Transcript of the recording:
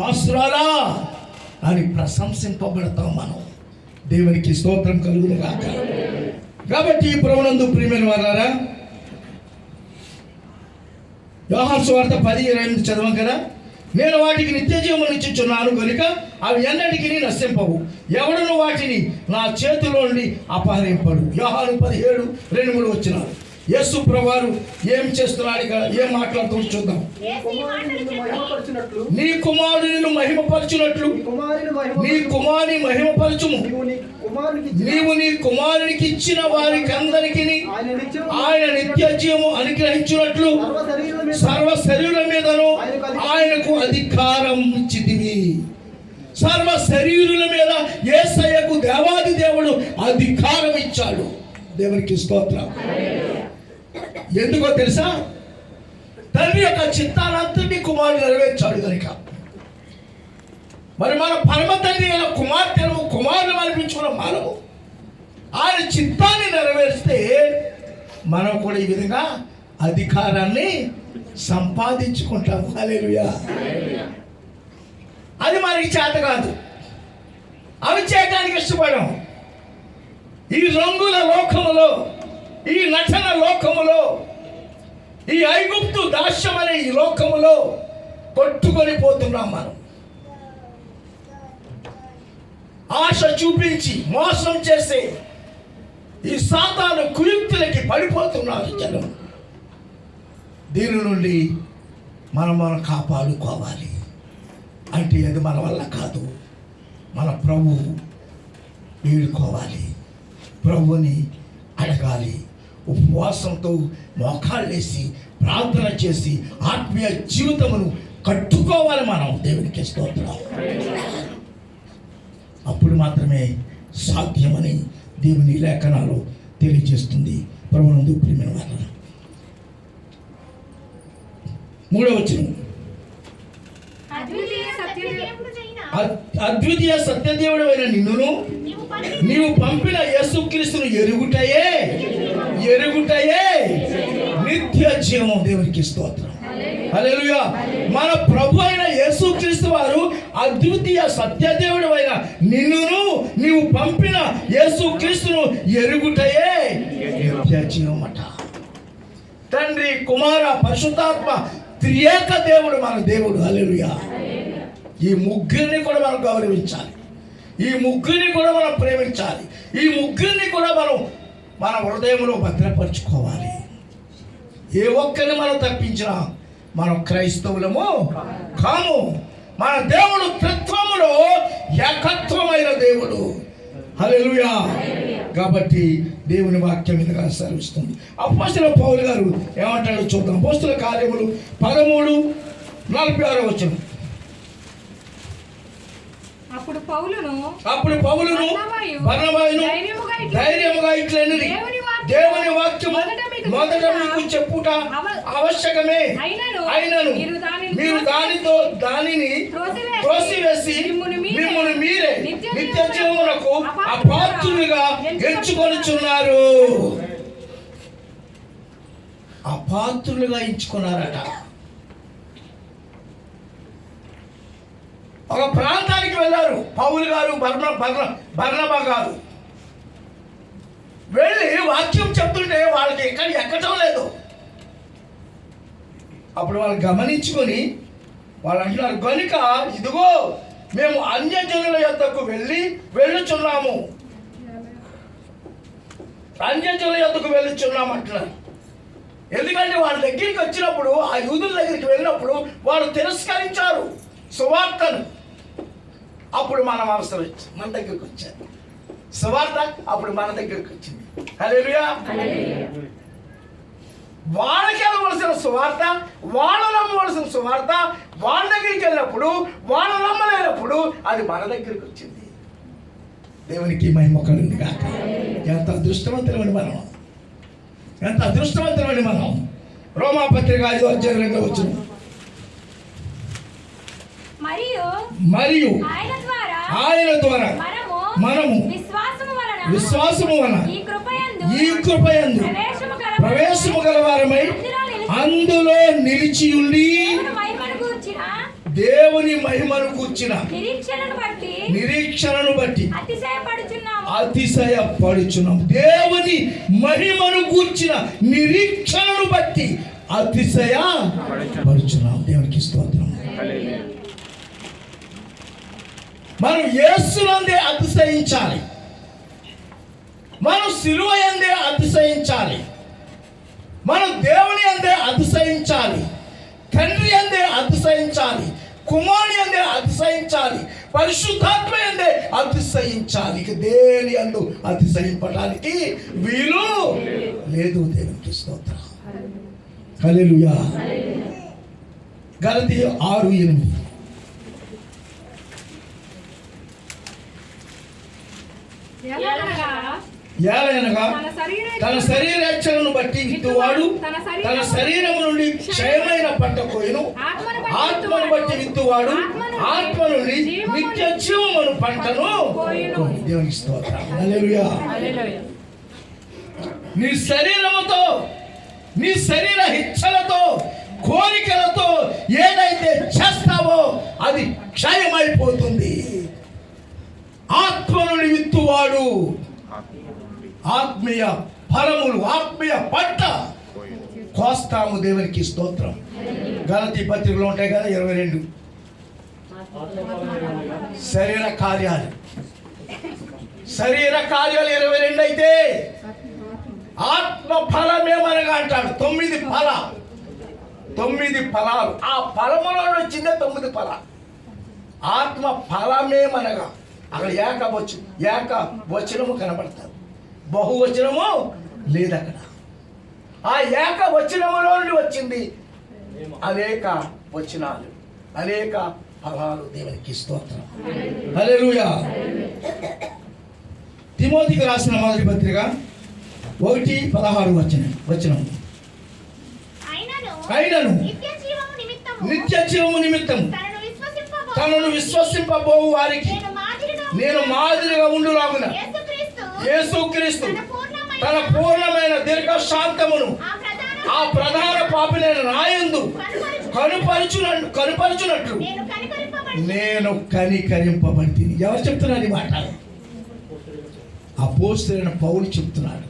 పాస్రాలా అని ప్రశంసింపబడతాం మనం. దేవునికి స్తోత్రం కలుగును కాక కాబట్టి ఈ ప్రభునందు ప్రియమైన వారారా వ్యవహార స్వార్థ పది ఇరవై ఎనిమిది చదవం కదా? నేను వాటికి నిత్య జీవమును ఇచ్చుచున్నాను కనుక అవి ఎన్నటికి నశింపవు. ఎవడను వాటిని నా చేతిలో నుండి అపహరింపడు. వ్యవహారం పదిహేడు రెండు మూడు వచ్చినారు యేసు ప్రభువారు ఏం చేస్తున్నాడు ఇక్కడ? ఏం మాట్లాడుతూ చూద్దాం. నీ కుమారుని మహిమపరచునట్లు. నీ కుమారుని మహిమ నీ కుమారుని మహిమపరచుము. నీవు నీ కుమారునికి ఇచ్చిన వారికి అందరికీ ఆయన నిత్యం జీవము అనుగ్రహించినట్లు. సర్వ శరీరం మీదను ఆయనకు అధికారం ఇచ్చితివి సర్వ శరీరుల మీద ఏసయ్యకు దేవాది దేవుడు అధికారం ఇచ్చాడు. దేవునికి స్తోత్రం. ఎందుకో తెలుసా? తండ్రి యొక్క చిత్తానంతటి కుమారుడు నెరవేర్చాడు కనుక. మరి మన పరమ తండ్రి అయిన కుమార్తెను కుమారులు అనిపించుకున్న మనము ఆయన చిత్తాన్ని నెరవేరిస్తే మనం కూడా ఈ విధంగా అధికారాన్ని సంపాదించుకుంటాం. హల్లెలూయా. అది మనకి చేత కాదు. అవి చేయడానికి ఇష్టపడం ఈ రంగుల లోకంలో ఈ నటన లోకములో ఈ ఐగుప్తు దాస్యం అనే ఈ లోకములో కొట్టుకొని పోతున్నాం మనం. ఆశ చూపించి మోసం చేసే ఈ సాతాను కుయుక్తులకి పడిపోతున్నారు జనం. దీని నుండి మనం మనం కాపాడుకోవాలి. అంటే అది మన వల్ల కాదు. మన ప్రభు వీడుకోవాలి. ప్రభుని అడగాలి. ఉపవాసంతో మోకాళ్ళేసి ప్రార్థన చేసి ఆత్మీయ జీవితమును కట్టుకోవాలి మనం దేవునికి స్తోత్రం. అప్పుడు మాత్రమే సాధ్యమని దేవుని లేఖనాలు తెలియజేస్తుంది. ప్రభునందు ప్రియమైన వాళ్ళ మూడవ వచ్చిన అద్వితీయ సత్యదేవుడు అయిన నిన్నును నీవు పంపిన యేసుక్రీస్తును ఎరుగుటయే. ఎరుగుటయే నిత్య జీవం దేవునికి స్తోత్రం. హల్లెలూయా. మన ప్రభు అయిన యేసుక్రీస్తు వారు అద్వితీయ సత్యదేవుడు అయిన నిన్నును నీవు పంపిన యేసుక్రీస్తును ఎరుగుటయే నిత్య జీవం అట తండ్రి కుమార పరిశుద్ధాత్మ త్రియేక దేవుడు మన దేవుడు. హల్లెలూయా. ఈ ముగ్గురిని కూడా మనం గౌరవించాలి. ఈ ముగ్గురిని కూడా మనం ప్రేమించాలి. ఈ ముగ్గురిని కూడా మనం మన హృదయంలో భద్రపరుచుకోవాలి. ఏ ఒక్కరిని మనం తప్పించినా మనం క్రైస్తవులము కాము. మన దేవుడు తత్వములో ఏకత్వమైన దేవుడు. హలెలుయా కాబట్టి దేవుని వాక్యం విధంగా సరిస్తుంది అపోస్తుల పౌలు గారు ఏమంటాడో చూద్దాం. అపోస్తుల కార్యములు పదమూడు నలభై ఆరో వచ్చిన అప్పుడు పౌలును అప్పుడు పౌలును బర్నబాయు బర్నబాయును ధైర్యముగా ఇట్లా- ధైర్యముగా ఇట్లనిది దేవుని వాక్యము మొదట మీకు చెప్పుట ఆవశ్యకమే. అయినను మీరు దానితో దానిని త్రోసివేసి మిమ్మల్ని మీరే నిత్య జీవమునకు అపాత్రులుగా ఎంచుకొనుచున్నారు. అపాత్రులుగా ఎంచుకున్నారట. ఒక ప్రాంతానికి వెళ్ళారు. పౌలు గారు బర్ణ బర్ణ బర్ణబా గారు. వెళ్ళి వాక్యం చెప్తుంటే వాళ్ళకి ఎక్కడ ఎక్కటం లేదు. అప్పుడు వాళ్ళు గమనించుకొని వాళ్ళు అంటున్నారు కనుక ఇదిగో మేము అన్యజనుల యొద్దకు వెళ్ళి వెళ్ళుచున్నాము. అన్యజనుల యొద్దకు వెళ్ళుచున్నాము అంటున్నారు. ఎందుకంటే వాళ్ళ దగ్గరికి వచ్చినప్పుడు ఆ యూదుల దగ్గరికి వెళ్ళినప్పుడు వాళ్ళు తిరస్కరించారు సువార్తను. అప్పుడు మనం అవసరం వచ్చింది మన దగ్గరికి వచ్చారు. సువార్త అప్పుడు మన దగ్గరికి వచ్చింది. హల్లెలూయా. వాళ్ళకి వెళ్ళవలసిన సువార్త వాళ్ళు నమ్మవలసిన సువార్త వాళ్ళ దగ్గరికి వెళ్ళినప్పుడు వాళ్ళు నమ్మలేనప్పుడు అది మన దగ్గరికి వచ్చింది. దేవునికి మహిమ కలుగుతుంది కాక ఎంత అదృష్టవంతులమని మనం. ఎంత అదృష్టవంతులమని మనం. రోమా పత్రిక ఐదో అధ్యాయంలో వచ్చిన మరియు మరియు ఆయన ఆయన ద్వారా. మనము మనము విశ్వాసము వలన ఈ కృపయందు ఈ కృపయందు ప్రవేశము గల ప్రవేశము గలవారమై అందులో నిలిచి ఉండి దేవుని మహిమను గూర్చిన దేవుని మహిమను గూర్చిన నిరీక్షణను బట్టి నిరీక్షణను బట్టి అతిశయపడుచున్నాము. అతిశయపడుచున్నాం దేవుని మహిమను గూర్చిన నిరీక్షణను బట్టి అతిశయ పడుచున్నాం దేవునికి స్తోత్రం. మనం యేసునందే అతిశయించాలి. మనం సిలువ ఎందే అతిశయించాలి. మనం దేవుని అందే అతిశయించాలి. తండ్రి అందే అతిశయించాలి. కుమారుని అందే అతిశయించాలి. పరిశుద్ధాత్మ అందే అతిశయించాలి. ఇక దేని అందు అతిశయింపడానికి వీలు లేదు దేవునికి స్తోత్రం. హల్లెలూయా. గలతి ఆరు ఎనిమిది. ఎలాగనగా ఏలైనగా? తన శరీర తన శరీరేచ్ఛలను బట్టి విత్తువాడు తన శరీరం నుండి క్షయమైన పంట కోయను ఆత్మను బట్టి విత్తువాడు. ఆత్మ నుండి నిత్య జీవమును పంటను కోయును. దేవునికి స్తోత్రం. హల్లెలూయా. నీ శరీరముతో నీ శరీర ఇచ్చలతో కోరికలతో ఏదైతే చేస్తావో అది క్షయమైపోతుంది. ఆత్మ నుండి విత్తువాడు ఆత్మీయ ఫలములు ఆత్మీయ పంట. కోస్తాము దేవునికి స్తోత్రం. గలతి పత్రికలో ఉంటాయి కదా ఇరవై రెండు. శరీర కార్యాలు. శరీర కార్యాలు ఇరవై రెండు అయితే ఆత్మ ఫలమేమనగా అంటాడు. తొమ్మిది ఫల. తొమ్మిది ఫలాలు. ఆ ఫలములో వచ్చిందే తొమ్మిది ఫల ఆత్మ ఫలమేమనగా అక్కడ ఏక వచ్చు ఏక వచనము కనబడతారు బహువచనము లేదు అక్కడ. ఆ ఏక వచనములో నుండి వచ్చింది అనేక వచనాలు అనేక ఫలాలు దేవునికి స్తోత్రం. హల్లెలూయా. తిమోతికి రాసిన మొదటి పత్రిక ఒకటి పదహారు వచన వచనం అయినను నిత్య జీవము నిమిత్తం తనను విశ్వసింపబో వారికి. నేను మాదిరిగా మాదిరిగా ఉండులాగున. యేసుక్రీస్తు తన పూర్ణమైన తన పూర్ణమైన దీర్ఘశాంతమును ఆ ప్రధాన పాపినైన కనుపరచు కనుపరచున కనుపరచునట్లు. నేను కనికరింపబడి నేను కనికరింపబడి ఎవరు చెప్తున్నారు ఈ మాట అపోస్తులైన పౌలు చెప్తున్నాడు.